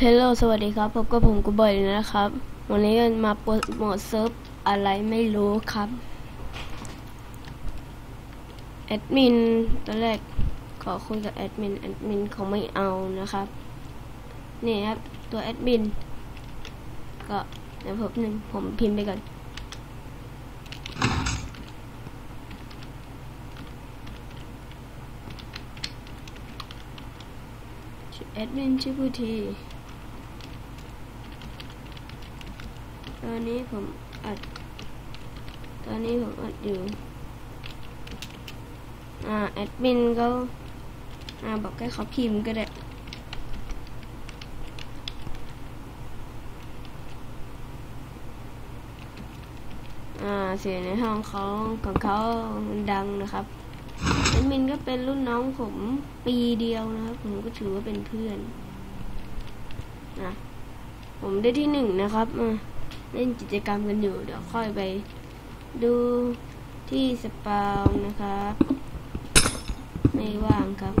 เฮลโลสวัสดีครับพบกับผมกูบอยนะครับ วันนี้มาโปรโมทเซิร์ฟอะไรไม่รู้ครับแอดมินตอนแรกขอคุยกับแอดมินแอดมินเขาไม่เอานะครับ นี่ครับตัวแอดมินก็เดี๋ยวผมหนึ่งผมพิมพ์ไปก่อนแอดมินชื่อผู้ที อนนี้ผมอัด ตอนนี้ผมอัดอยู่ อ่าแอดมินเขาอ่าบอกให้เขาพิมพ์ก็ได้อ่าเสียงในห้องเขาของเขาดังนะครับแอดมินก็เป็นรุ่นน้องผมปีเดียวนะครับ ผมก็ถือว่าเป็นเพื่อนนะผมได้ที่หนึ่งนะครับมา เล่นกิจกรรมกันอยู่ เดี๋ยวค่อยไปดูที่สปาวนะครับ ไม่ว่างครับ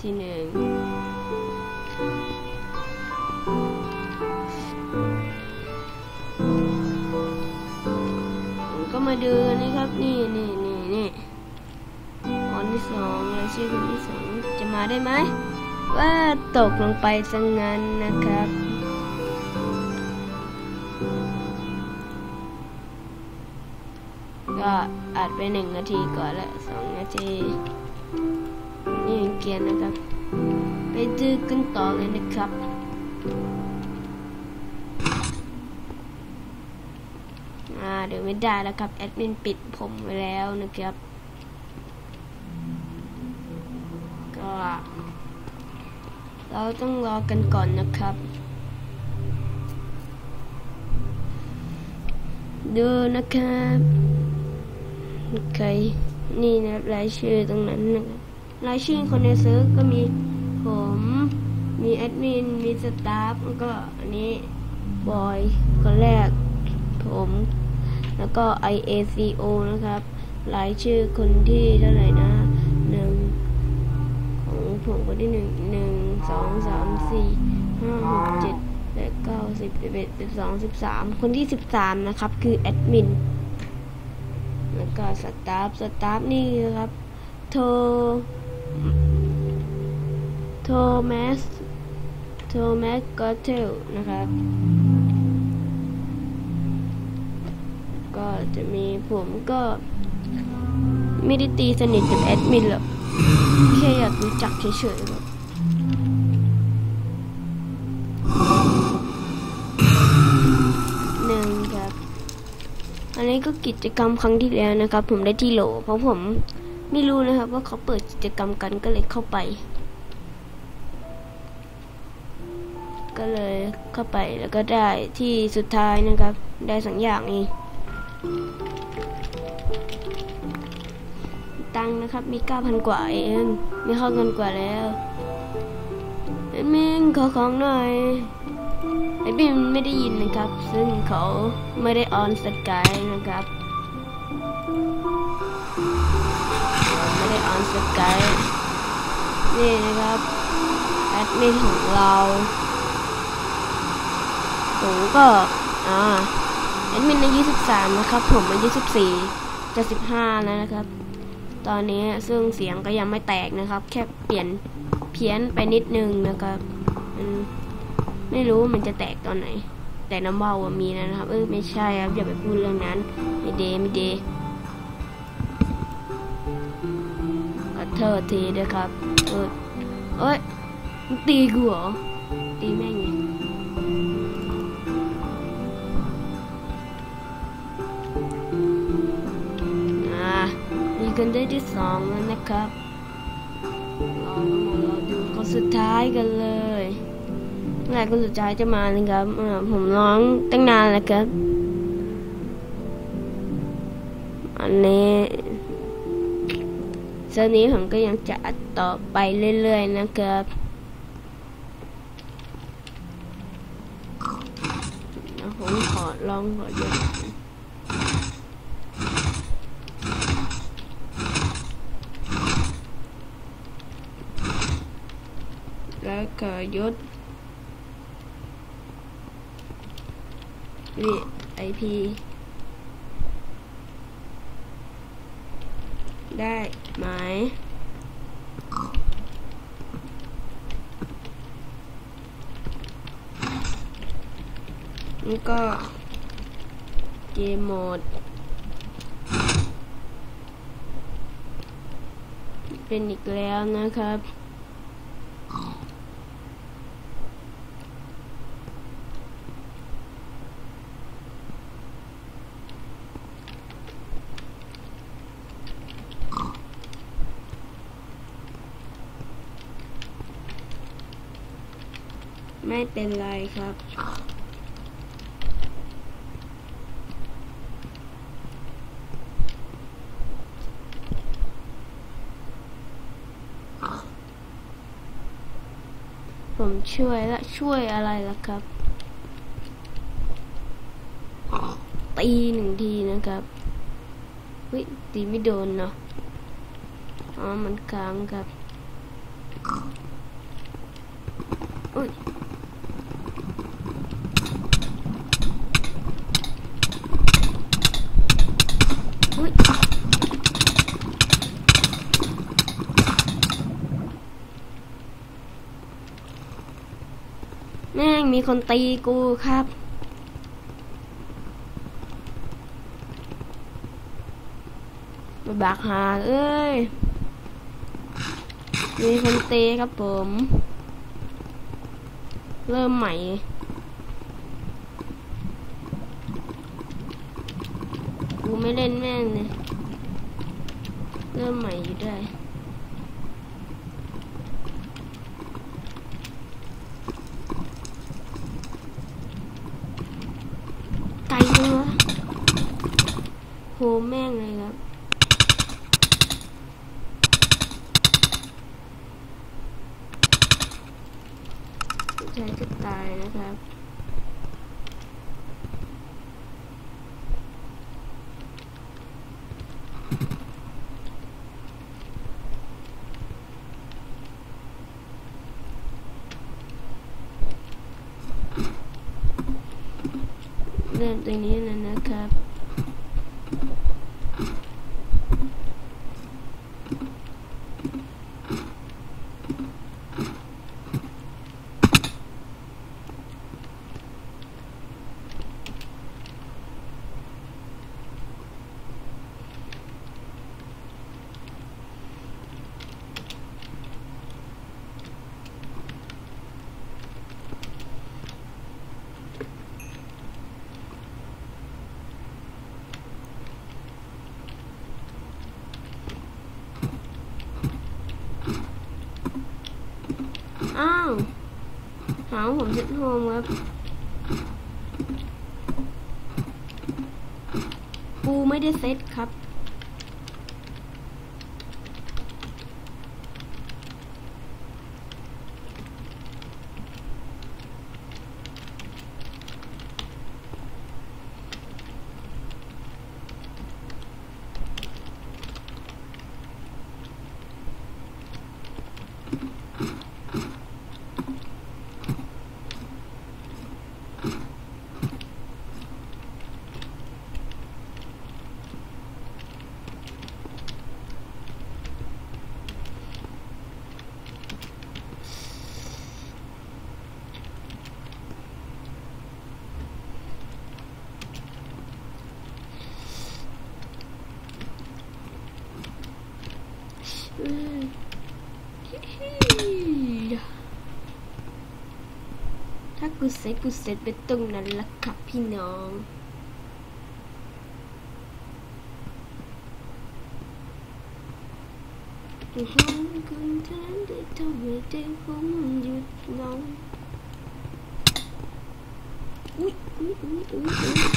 ที่หนึ่งผมก็มาดูนี่ครับ นี่นี่นี่นี่คนที่สองรายชื่อคนที่สองจะมาได้ไหม ว่าตกลงไปซะงั้นนะครับก็อัดไปหนึ่งนาทีก่อนละสองนาที นี่เกียนนะครับ ไปดูกันต่อเลยนะครับอ่าเดี๋ยวไม่ได้แล้วครับแอดมินปิดผมไว้แล้วนะครับ ก็เราต้องรอกันก่อนนะครับดูนะครับ โอเค นี่นะรายชื่อตรงนั้นนะครับ รายชื่อคนในเซิร์ฟก็มีผม มีแอดมิน มีสตาฟแล้วก็อันนี้บอยคนแรกผมแล้วก็ IACO นะครับ รายชื่อคนที่เท่าไหร่นะหนึ่งของผมคนที่หนึ่งหนึ่งสองสามสี่ห้าหกเจ็ดแปดเก้าสิบสิบเอ็ดสิบสองสิบสามคนที่สิบสามนะครับ คือแอดมิน แล้วก็สตาฟสตาฟนี่ครับโทร โทแมสโทแมสกอเทลนะครับ ก็จะมีผมก็ไม่ได้ตีสนิทกับแอดมินหรอกแค่อยากรู้จักเฉยๆครับหนึ่งครับ อันนี้ก็กิจกรรมครั้งที่แล้วนะครับ ผมได้ที่โหลเพราะผม ไม่รู้นะครับว่าเขาเปิดกิจกรรมกันก็เลยเข้าไป ก็เลยเข้าไปแล้วก็ได้ที่สุดท้ายนะครับ ได้สองอย่างนี้ตังค์นะครับมี 9,000 กว่าเองมีเข้ากันกว่าแล้วเอ็ดมินขอของหน่อยเอ็ดมินไม่ได้ยินนะครับ ซึ่งเขาไม่ได้ออนสกายนะครับ ไม่ได้ออนสกายนี่นะครับ แอดมินของเราผมก็อ่าแอดมินอายุ13นะครับ ผมอายุ14จะ15แล้วนะครับ ตอนนี้ซึ่งเสียงก็ยังไม่แตกนะครับ แค่เปลี่ยนเพี้ยนไปนิดนึงนะครับมันไม่รู้มันจะแตกตอนไหน แต่น้ำเบาอะมีนะครับ เออไม่ใช่ครับอย่าไปพูดเรื่องนั้น ไม่เดไม่เด ขอโทษทีนะครับเออเอ้ยตีกูเหรอ ตีแม่งไงอ่ามีคนได้ที่สองแล้วนะครับรามาเราดูคนสุดท้ายกันเลยเมื่อไหร่คนสุดท้ายจะมานะครับผมร้องตั้งนานแล้วครับ อันนี้ เซิร์ฟนี้ผมก็ยังจะอัดต่อไปเรื่อยๆนะครับผมขอลองก่อดูแล้วก็ยศนี่ไอพี ได้ไหมนี่ก็เกมโหมด เป็นอีกแล้วนะครับ ไม่เป็นไรครับ ผมช่วยและช่วยอะไรล่ะครับ ตีหนึ่งทีนะครับวิตีไม่โดนเนาะอ๋อมันค้างครับอุ้ย อุ้ย แม่งมีคนตีกูครับมาบักหาเอ้ย มีคนตีครับผม เริ่มใหม่กูไม่เล่นแม่งเลย เริ่มใหม่อยู่ได้ ไกลเลยวะโหแม่ งเลยครับ ใช้จะตายนะครับเริ่มตรงนี้แล้วนะครับ อ้าว หาว่าผมชิดโฮมครับ กูไม่ได้เซตครับ อืม ถ้ากูเซ็ตกูเซ็ตไปตรงนั้นละครับพี่น้องห้องคุณเท่านั้นได้ทำให้ใจผมหยุดลงอุ้ยอุ้ยอุ้ยอุ้ยอุ้ย